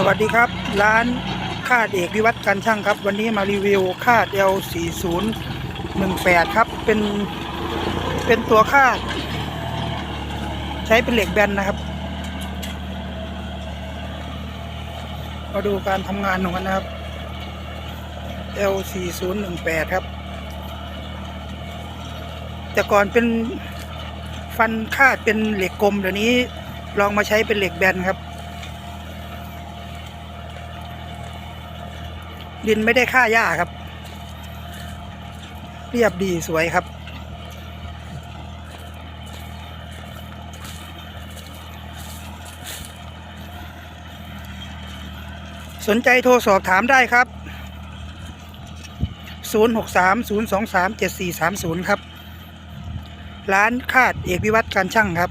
สวัสดีครับ ร้านคาดเอกวิวัฒน์การช่างครับ วันนี้มารีวิวคาด L4018 ครับ เป็นเป็นตัวคาด ใช้เป็นเหล็กแบนนะครับ มาดูการทำงานของมันนะครับ L4018 ครับ แต่ก่อนเป็นฟันคาดเป็นเหล็กกลมเดี๋ยวนี้ลองมาใช้เป็นเหล็กแบนครับ ดินไม่ได้ค่าหญ้าครับ เรียบดีสวยครับ สนใจโทรสอบถามได้ครับ 063 023 7430 ครับ ร้านคาดเอกวิวัฒน์การช่างครับ